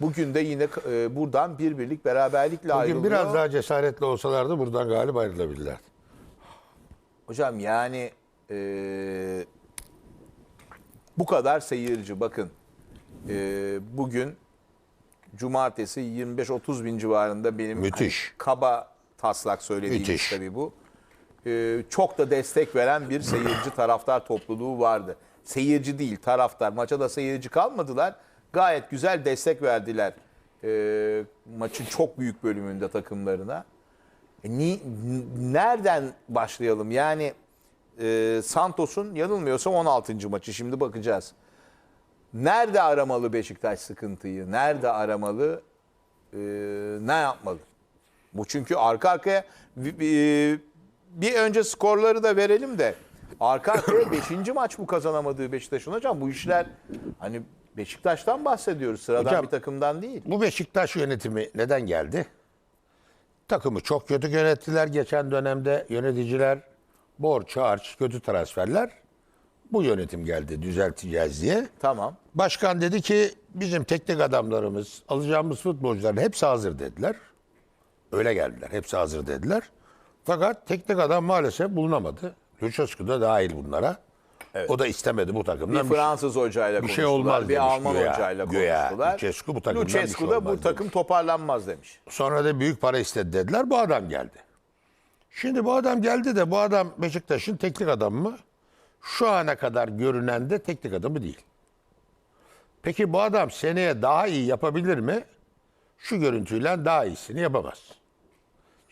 Bugün de yine e, buradan bir birlik beraberlikle ayrılıyor. Bugün biraz daha cesaretli olsalardı buradan galip ayrılabilirler. Hocam yani e, bu kadar seyirci bakın e, bugün cumartesi 25-30 bin civarında benim Müthiş. hani kaba taslak söylediğimiz Müthiş. tabii bu. E, çok da destek veren bir seyirci taraftar topluluğu vardı. Seyirci değil taraftar. Maça da seyirci kalmadılar. Gayet güzel destek verdiler e, maçın çok büyük bölümünde takımlarına. E, ni- nereden başlayalım? Yani e, Santos'un yanılmıyorsam 16. maçı şimdi bakacağız. Nerede aramalı Beşiktaş sıkıntıyı? Nerede aramalı? e, ne yapmalı? Bu çünkü arka arkaya bir- bir önce skorları da verelim de arka arkaya 5. maç bu kazanamadığı Beşiktaş'ın hocam bu işler hani Beşiktaş'tan bahsediyoruz sıradan Hocam, bir takımdan değil. Bu Beşiktaş yönetimi neden geldi? Takımı çok kötü yönettiler geçen dönemde yöneticiler. Borç, harç, kötü transferler. Bu yönetim geldi düzelteceğiz diye. Tamam. Başkan dedi ki bizim teknik adamlarımız, alacağımız futbolcuların hepsi hazır dediler. Öyle geldiler. Hepsi hazır dediler. Fakat teknik adam maalesef bulunamadı. Lucescu da dahil bunlara. O da istemedi bu takımdan. bir şey- Fransız hocayla bir şey olmaz bir demiş Alman güya, hocayla güya. konuştular. Lucescu bu takımdan şey Lucescu da bu olmaz takım demiş. toparlanmaz demiş. Sonra da büyük para istedi dediler. Bu adam geldi. Şimdi bu adam geldi de bu adam Beşiktaş'ın teknik adamı mı? Şu ana kadar görünen de teknik adamı değil. Peki bu adam seneye daha iyi yapabilir mi? Şu görüntüyle daha iyisini yapamaz.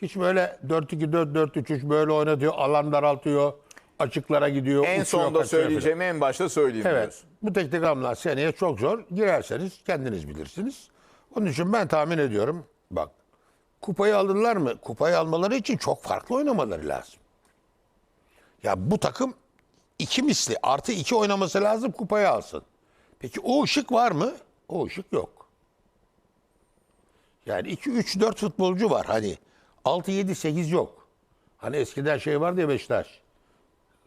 Hiç böyle 4-2-4-4-3-3 böyle oynatıyor, alan daraltıyor, açıklara gidiyor. En sonda kaçıyor falan. söyleyeceğimi en başta söyleyeyim Evet. diyorsun. Bu teknik adamlar seneye çok zor. Girerseniz kendiniz bilirsiniz. Onun için ben tahmin ediyorum. Bak kupayı alırlar mı? Kupayı almaları için çok farklı oynamaları lazım. Ya bu takım iki misli artı iki oynaması lazım kupayı alsın. Peki o ışık var mı? O ışık yok. Yani 2, 3, 4 futbolcu var. Hani 6, 7, 8 yok. Hani eskiden şey vardı ya Beşiktaş.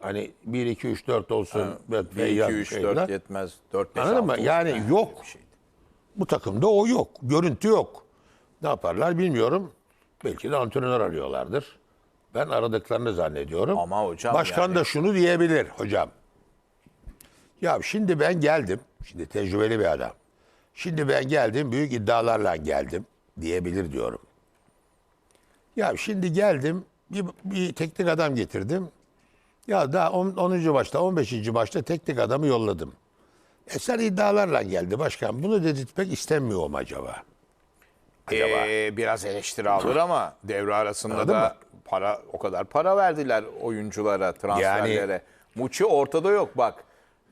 Hani 1, 2, 3, 4 olsun. 1, Feyyaz 2, 3, şeyler. 4 yetmez. 4, 5, Anladın 6 mı? Yani Ha, yok. Bu takımda o yok. Görüntü yok. Ne yaparlar bilmiyorum. Belki de antrenör arıyorlardır. Ben aradıklarını zannediyorum. Ama hocam Başkan yani- da şunu diyebilir hocam. Ya şimdi ben geldim. Şimdi tecrübeli bir adam. Şimdi ben geldim büyük iddialarla geldim diyebilir diyorum. Ya şimdi geldim bir, bir teknik adam getirdim. Ya daha 10. 10. maçta 15. maçta teknik adamı yolladım. E sen iddialarla geldi başkan. Bunu dedirtmek istemiyor mu acaba? Acaba? Ee, biraz eleştiri alır ama devre arasında Anladın da mı? para o kadar para verdiler oyunculara, transferlere. Muçi ortada yok bak.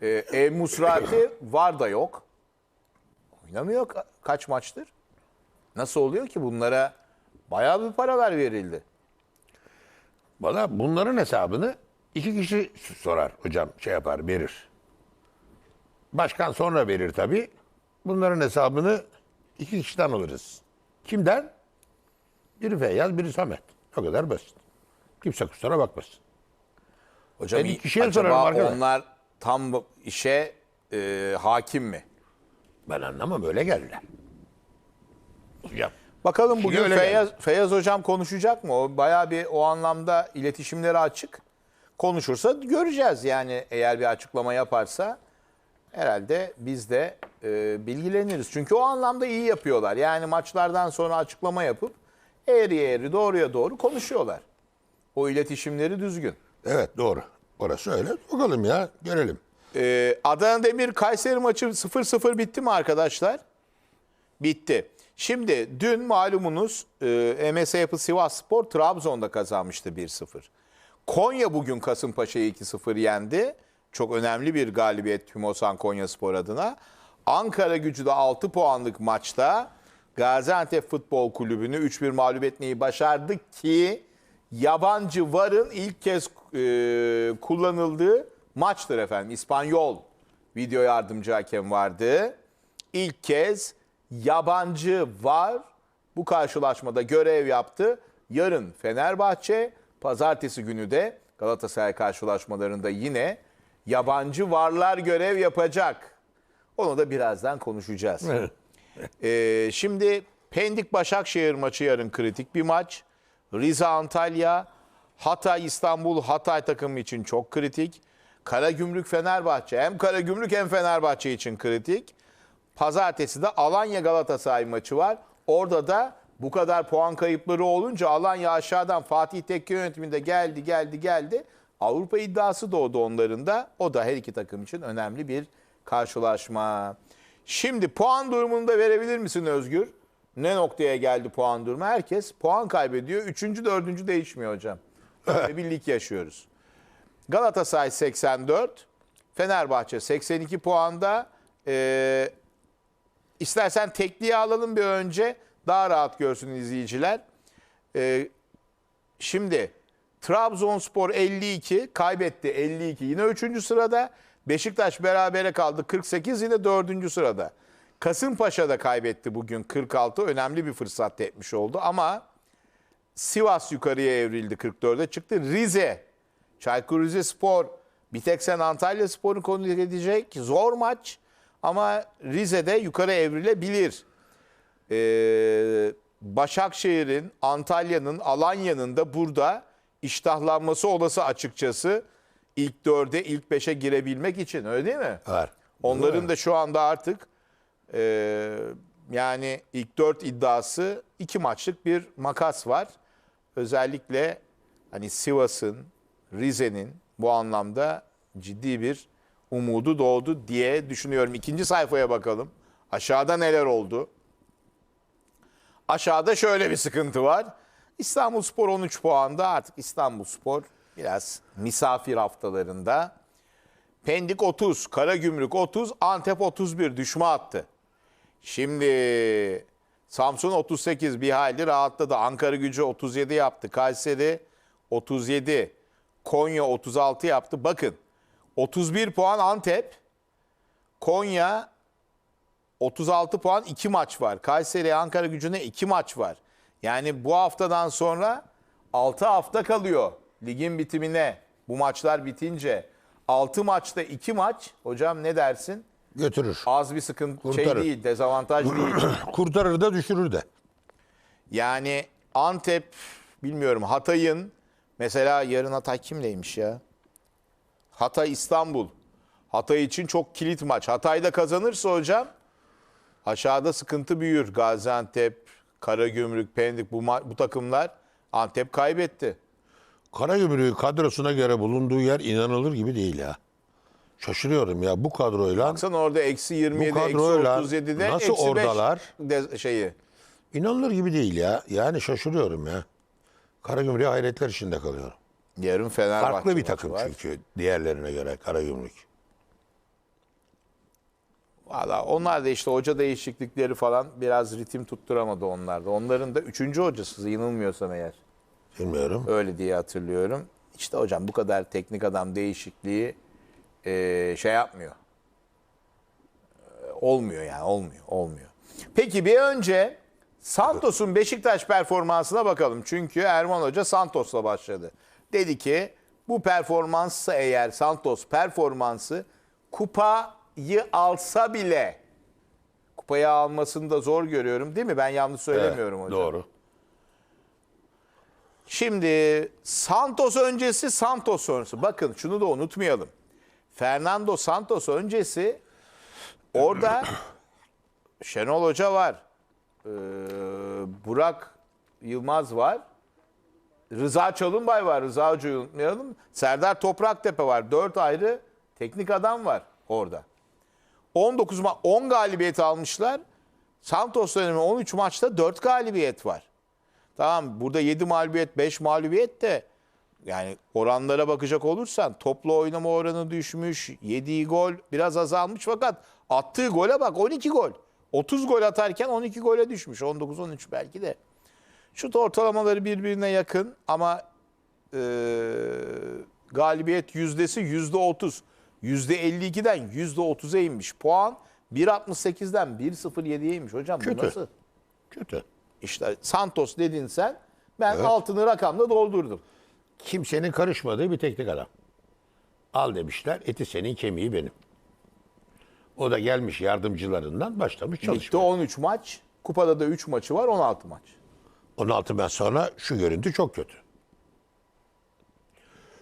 Ee, El Musrati var da yok. Oynamıyor ka- kaç maçtır? Nasıl oluyor ki bunlara bayağı bir paralar verildi. Bana bunların hesabını iki kişi sorar hocam şey yapar verir. Başkan sonra verir tabii. Bunların hesabını iki kişiden alırız. Kimden? Biri Feyyaz, biri Samet. O kadar basit. Kimse kusura bakmasın. Hocam Ben iki şeye acaba arkadaş. onlar tam işe e, hakim mi? Ben anlamam öyle geldiler. Hocam. Bakalım bugün Feyyaz, Feyyaz Hocam konuşacak mı? O bayağı bir o anlamda iletişimleri açık. Konuşursa göreceğiz yani eğer bir açıklama yaparsa herhalde biz de e, bilgileniriz. Çünkü o anlamda iyi yapıyorlar. Yani maçlardan sonra açıklama yapıp eğri eğri doğruya doğru konuşuyorlar. O iletişimleri düzgün. Evet doğru. Orası öyle. Bakalım ya görelim. Ee, Adana Demir Kayseri maçı 0-0 bitti mi arkadaşlar? Bitti. Şimdi dün malumunuz e, MS Yapı Sivas Spor Trabzon'da kazanmıştı 1-0. Konya bugün Kasımpaşa'yı 2-0 yendi. Çok önemli bir galibiyet Tümosan Konya Spor adına. Ankara gücü de 6 puanlık maçta Gaziantep Futbol Kulübü'nü 3-1 mağlup etmeyi başardı ki yabancı VAR'ın ilk kez e, kullanıldığı maçtır efendim. İspanyol video yardımcı hakem vardı. İlk kez yabancı var bu karşılaşmada görev yaptı. Yarın Fenerbahçe, pazartesi günü de Galatasaray karşılaşmalarında yine yabancı varlar görev yapacak. Onu da birazdan konuşacağız. Ee, şimdi Pendik Başakşehir maçı yarın kritik bir maç. Rize Antalya, Hatay İstanbul Hatay takımı için çok kritik. Karagümrük Fenerbahçe hem Karagümrük hem Fenerbahçe için kritik. Pazartesi de Alanya Galatasaray maçı var. Orada da bu kadar puan kayıpları olunca Alanya aşağıdan Fatih Tekke yönetiminde geldi geldi geldi. Avrupa iddiası doğdu onların da. O da her iki takım için önemli bir karşılaşma. Şimdi puan durumunu da verebilir misin Özgür? Ne noktaya geldi puan durumu? Herkes puan kaybediyor. Üçüncü, dördüncü değişmiyor hocam. Böyle bir lig yaşıyoruz. Galatasaray 84, Fenerbahçe 82 puanda. Ee, istersen tekliği alalım bir önce. Daha rahat görsün izleyiciler. Ee, şimdi Trabzonspor 52 kaybetti 52 yine 3. sırada. Beşiktaş berabere kaldı 48 yine 4. sırada. Kasımpaşa da kaybetti bugün 46 önemli bir fırsat tepmiş oldu ama Sivas yukarıya evrildi 44'e çıktı. Rize, Çaykur Rizespor, bir tek sen Antalya Spor'un konuk edecek zor maç ama Rize'de yukarı evrilebilir. Ee, Başakşehir'in, Antalya'nın, Alanya'nın da burada iştahlanması olası açıkçası ilk dörde, ilk beşe girebilmek için öyle değil mi? Var. Onların da şu anda artık e, yani ilk dört iddiası iki maçlık bir makas var. Özellikle hani Sivas'ın, Rize'nin bu anlamda ciddi bir umudu doğdu diye düşünüyorum. İkinci sayfaya bakalım. Aşağıda neler oldu? Aşağıda şöyle bir sıkıntı var. İstanbulspor 13 puanda artık İstanbulspor biraz misafir haftalarında. Pendik 30, Karagümrük 30, Antep 31 düşme attı. Şimdi Samsun 38 bir hayli rahatladı. Ankara gücü 37 yaptı. Kayseri 37. Konya 36 yaptı. Bakın 31 puan Antep. Konya 36 puan 2 maç var. Kayseri Ankara gücüne 2 maç var. Yani bu haftadan sonra 6 hafta kalıyor ligin bitimine. Bu maçlar bitince 6 maçta 2 maç. Hocam ne dersin? Götürür. Az bir sıkıntı şey Kurtarır. değil, dezavantaj değil. Kurtarır da düşürür de. Yani Antep bilmiyorum Hatay'ın mesela yarın Hatay kimleymiş ya? Hatay İstanbul. Hatay için çok kilit maç. Hatay'da kazanırsa hocam aşağıda sıkıntı büyür. Gaziantep, Karagümrük, Pendik bu, bu takımlar Antep kaybetti. Karagümrük'ün kadrosuna göre bulunduğu yer inanılır gibi değil ya. Şaşırıyorum ya bu kadroyla. Baksana orada eksi 27, eksi kadroyla 37'de nasıl eksi 5 oradalar? de şeyi. İnanılır gibi değil ya. Yani şaşırıyorum ya. Karagümrük'e hayretler içinde kalıyorum. Yarın Fenerbahçe Farklı bir takım var. çünkü diğerlerine göre Karagümrük. Valla onlar da işte hoca değişiklikleri falan biraz ritim tutturamadı onlar da. Onların da üçüncü hocası yanılmıyorsam eğer. Bilmiyorum. Öyle diye hatırlıyorum. İşte hocam bu kadar teknik adam değişikliği eee, şey yapmıyor. Eee, olmuyor yani olmuyor olmuyor. Peki bir önce Santos'un Beşiktaş performansına bakalım. Çünkü Erman Hoca Santos'la başladı. Dedi ki bu performanssa eğer Santos performansı kupayı alsa bile kupayı almasını da zor görüyorum değil mi? Ben yanlış söylemiyorum hocam. Doğru. Şimdi Santos öncesi Santos sonrası. Bakın şunu da unutmayalım. Fernando Santos öncesi orada Şenol Hoca var. Ee, Burak Yılmaz var. Rıza Çalınbay var. Rıza Hoca'yı unutmayalım. Serdar Topraktepe var. Dört ayrı teknik adam var orada. 19 ma 10 galibiyet almışlar. Santos dönemi 13 maçta 4 galibiyet var. Tamam burada 7 mağlubiyet 5 mağlubiyet de yani oranlara bakacak olursan toplu oynama oranı düşmüş. Yediği gol biraz azalmış fakat attığı gole bak 12 gol. 30 gol atarken 12 gole düşmüş. 19-13 belki de. Şut ortalamaları birbirine yakın ama e, galibiyet yüzdesi yüzde 30. Yüzde 52'den yüzde 30'a inmiş. Puan 1.68'den 1.07'ye inmiş. Hocam bu Kötü. nasıl? Kötü. İşte Santos dedin sen. Ben Evet. altını rakamla doldurdum. Kimsenin karışmadığı bir teknik adam. Al demişler. Eti senin kemiği benim. O da gelmiş yardımcılarından başlamış Ligde çalışmaya. 13 maç, kupada da 3 maçı var 16 maç. 16 maç sonra şu görüntü çok kötü.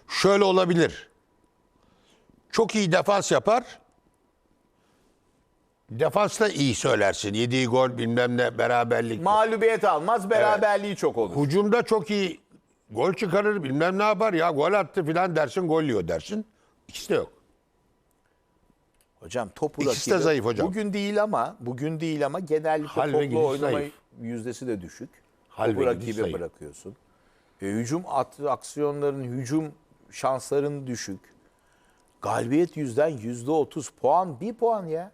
Şöyle olabilir. Çok iyi defans yapar. Defansta iyi söylersin. Yediği gol bilmem ne beraberlik. Mağlubiyet almaz, beraberliği çok olur. Hucumda çok iyi gol çıkarır bilmem ne yapar. Ya gol attı filan dersin gol yiyor dersin. İkisi de yok. Hocam topu İkisi de rakibi- zayıf hocam. Bugün değil ama bugün değil ama genellikle Hal ve toplu oynama zayıf. yüzdesi de düşük. Hal topu gidiş rakibe zayıf. bırakıyorsun. E, hücum at- aksiyonların, hücum şansların düşük. Galibiyet yüzden yüzde otuz puan, bir puan ya.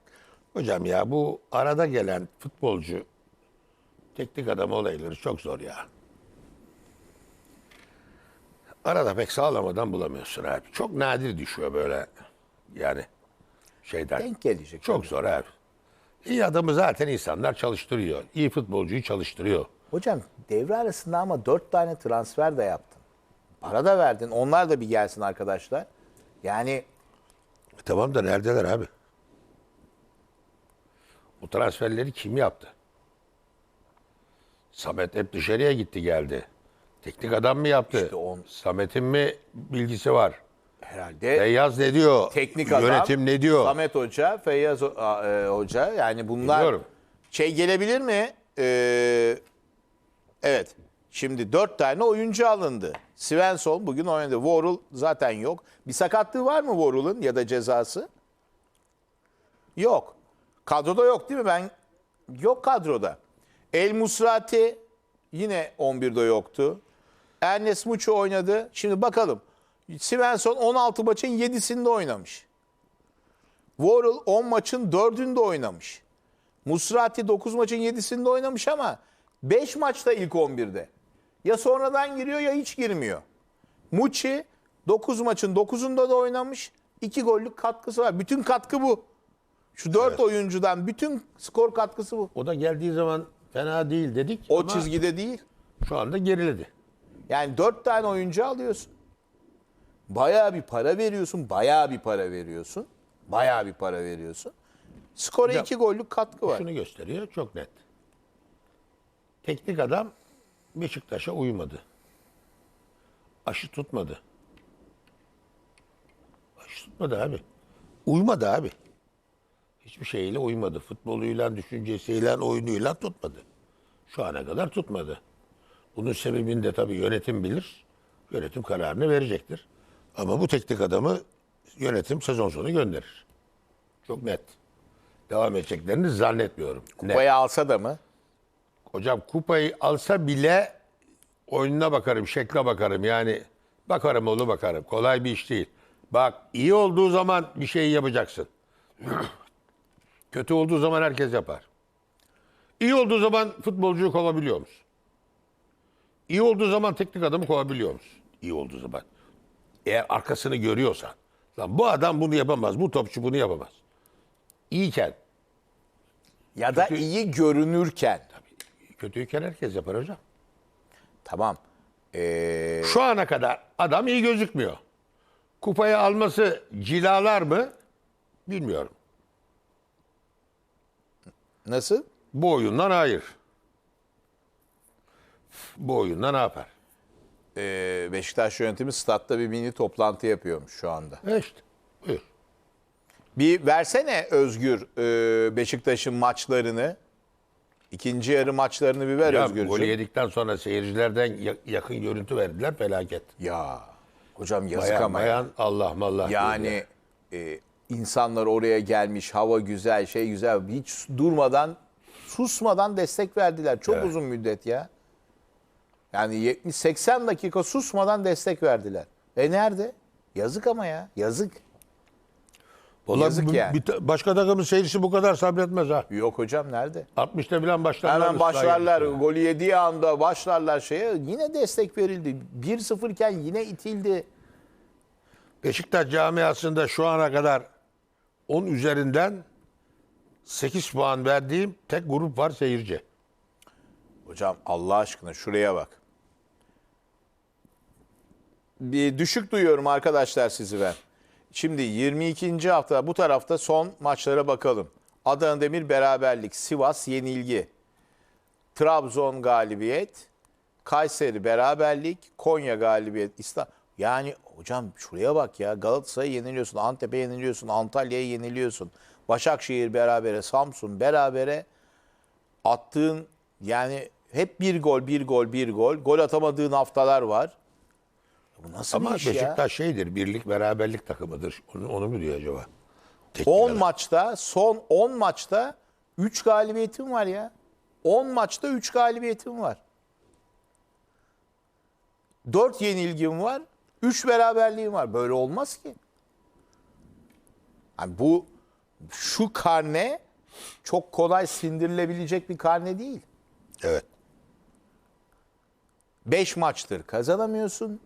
Hocam ya bu arada gelen futbolcu teknik adam olayları çok zor ya. Arada pek sağlamadan bulamıyorsun abi. Çok nadir düşüyor böyle yani şeyden. Denk gelecek. Çok zor abi. İyi adamı zaten insanlar çalıştırıyor. İyi futbolcuyu çalıştırıyor. Hocam devre arasında ama dört tane transfer de yaptın. Para da verdin. Onlar da bir gelsin arkadaşlar. Yani tamam da neredeler abi? Bu transferleri kim yaptı? Samet hep dışarıya gitti geldi. Teknik adam mı yaptı? İşte on- Samet'in mi bilgisi var? herhalde Feyyaz ne diyor? teknik adam, Yönetim ne diyor? Samet Hoca, Feyyaz e, Hoca yani bunlar Biliyorum. şey gelebilir mi? Ee, evet. Şimdi dört tane oyuncu alındı. Svensson bugün oynadı. Worrell zaten yok. Bir sakatlığı var mı Worrell'ın ya da cezası? Yok. Kadroda yok değil mi? Ben yok kadroda. El Musrati yine 11'de yoktu. Ernest Muçi oynadı. Şimdi bakalım. Svensson 16 maçın 7'sinde oynamış. Worrell 10 maçın 4'ünde oynamış. Musrati 9 maçın 7'sinde oynamış ama 5 maçta ilk 11'de. Ya sonradan giriyor ya hiç girmiyor. Muçi 9 maçın 9'unda da oynamış. 2 gollük katkısı var. Bütün katkı bu. Şu 4 oyuncudan bütün skor katkısı bu. O da geldiği zaman fena değil dedik O çizgide değil. şu anda geriledi. Yani 4 tane oyuncu alıyorsun. Bayağı bir para veriyorsun. Bayağı bir para veriyorsun. Bayağı bir para veriyorsun. Skora Hocam, 2 gollük katkı var. Şunu gösteriyor çok net. Teknik adam Beşiktaş'a uymadı. Aşı tutmadı. Aşı tutmadı abi. Uymadı abi. Hiçbir şeyle uymadı. Futboluyla, düşüncesiyle, oyunuyla tutmadı. Şu ana kadar tutmadı. Bunun sebebini de tabii yönetim bilir. Yönetim kararını verecektir. Ama bu teknik adamı yönetim sezon sonu gönderir. Çok net. Devam edeceklerini zannetmiyorum. Net. Kupayı alsa da mı? Hocam kupayı alsa bile oyununa bakarım, şekle bakarım. Yani bakarım oğlu bakarım. Kolay bir iş değil. Bak iyi olduğu zaman bir şey yapacaksın. Kötü olduğu zaman herkes yapar. İyi olduğu zaman futbolcuyu kovabiliyor musun? İyi olduğu zaman teknik adamı kovabiliyor musun? İyi olduğu zaman. Eğer arkasını görüyorsan. Lan bu adam bunu yapamaz, bu topçu bunu yapamaz. İyiyken, Ya da iyi görünürken. Kötüyken herkes yapar hocam. Tamam. Ee, Şu ana kadar adam iyi gözükmüyor. Kupayı alması cilalar mı? Bilmiyorum. nasıl? Bu oyundan hayır. Bu oyunda ne yapar? Ee, Beşiktaş yönetimi statta bir mini toplantı yapıyormuş şu anda. E işte. Buyur. Bir versene Özgür e, Beşiktaş'ın maçlarını. İkinci yarı maçlarını bir ver Ya, Özgürcüğüm. golü yedikten sonra seyircilerden ya- yakın görüntü verdiler felaket. Ya hocam yazık Bayan ama. ya. bayan Allah mallah. Yani e, insanlar oraya gelmiş, hava güzel, şey güzel. Hiç durmadan, susmadan destek verdiler. Çok Evet. uzun müddet ya. Yani 70-80 dakika susmadan destek verdiler. E nerede? Yazık ama ya. Yazık. Vallahi yazık yani. bir ta- başka takımın seyircisi bu kadar sabretmez ha. Yok hocam nerede? 60'ta bilen başlarlar. Hemen başlarlar. yapmışlar. Golü yediği anda başlarlar şeye. Yine destek verildi. 1-0 iken yine itildi. Beşiktaş camiasında şu ana kadar 10 üzerinden 8 puan verdiğim tek grup var seyirci. Hocam Allah aşkına şuraya bak. Bir düşük duyuyorum arkadaşlar sizi ben. Şimdi 22. hafta bu tarafta son maçlara bakalım. Adana Demir beraberlik, Sivas yenilgi, Trabzon galibiyet, Kayseri beraberlik, Konya galibiyet, İstanbul. Yani hocam şuraya bak ya Galatasaray'a yeniliyorsun, Antep'e yeniliyorsun, Antalya'ya yeniliyorsun. Başakşehir berabere, Samsun berabere attığın yani hep bir gol, bir gol, bir gol. Gol atamadığın haftalar var. Bu nasıl Ama bir iş ya? Beşiktaş şeydir, birlik beraberlik takımıdır. Onu, onu mu diyor acaba? Teknik 10 olarak. maçta, son 10 maçta 3 galibiyetim var ya. 10 maçta 3 galibiyetim var. 4 yenilgim var. 3 beraberliğim var. Böyle olmaz ki. Yani bu şu karne çok kolay sindirilebilecek bir karne değil. Evet. 5 maçtır kazanamıyorsun.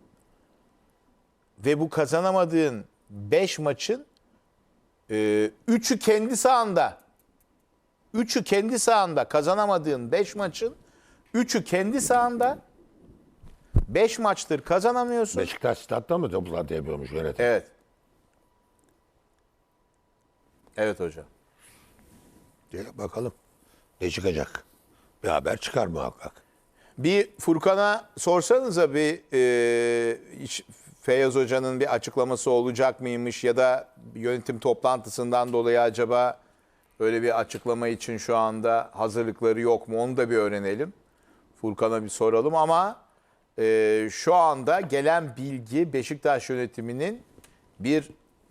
Ve bu kazanamadığın 5 maçın 3'ü kendi sahanda. 3'ü kendi sahanda kazanamadığın 5 maçın 3'ü kendi sahanda. 5 maçtır kazanamıyorsun. Beşiktaş statta mı toplantı yapıyormuş yönetim? Evet. Evet hocam. Diye Bakalım. Ne çıkacak? Bir haber çıkar muhakkak. Bir Furkan'a sorsanıza bir e, Feyyaz Hoca'nın bir açıklaması olacak mıymış ya da yönetim toplantısından dolayı acaba böyle bir açıklama için şu anda hazırlıkları yok mu onu da bir öğrenelim. Furkan'a bir soralım ama e, şu anda gelen bilgi Beşiktaş yönetiminin bir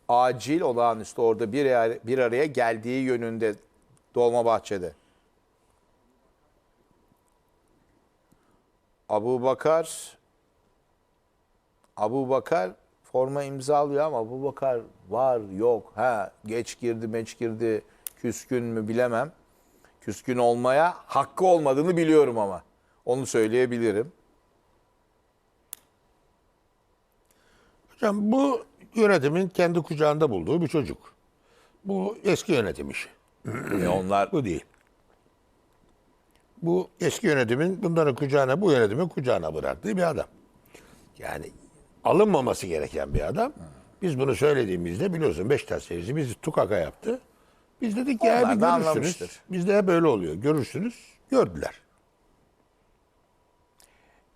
acil olağanüstü orada bir, bir araya geldiği yönünde Dolmabahçe'de. Abu Bakar Abu Bakar forma imzalıyor ama Abu Bakar var yok ha geç girdi meç girdi küskün mü bilemem. Küskün olmaya hakkı olmadığını biliyorum ama onu söyleyebilirim. Hocam bu yönetimin kendi kucağında bulduğu bir çocuk. Bu eski yönetim işi. E onlar Bu değil. Bu eski yönetimin bunların kucağına, bu yönetimin kucağına bıraktığı bir adam. Yani alınmaması gereken bir adam. Biz bunu söylediğimizde biliyorsun Beşiktaş serisi bizi tukaka yaptı. Biz dedik ki ya Onlar bir da görürsünüz. anlamıştır. Bizde hep böyle oluyor. Görürsünüz. Gördüler.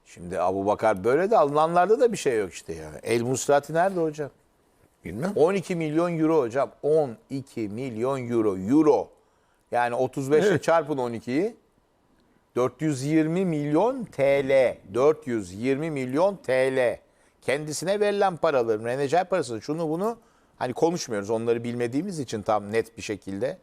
şimdi Abu Bakar böyle de alınanlarda da bir şey yok işte ya. El Musrati nerede hocam? Bilmem. 12 milyon euro hocam. 12 milyon euro. Euro. Yani 35 ile Evet. çarpın 12'yi. 420 milyon TL. 420 milyon TL. Kendisine verilen paraların menajer parası şunu bunu hani konuşmuyoruz onları bilmediğimiz için tam net bir şekilde.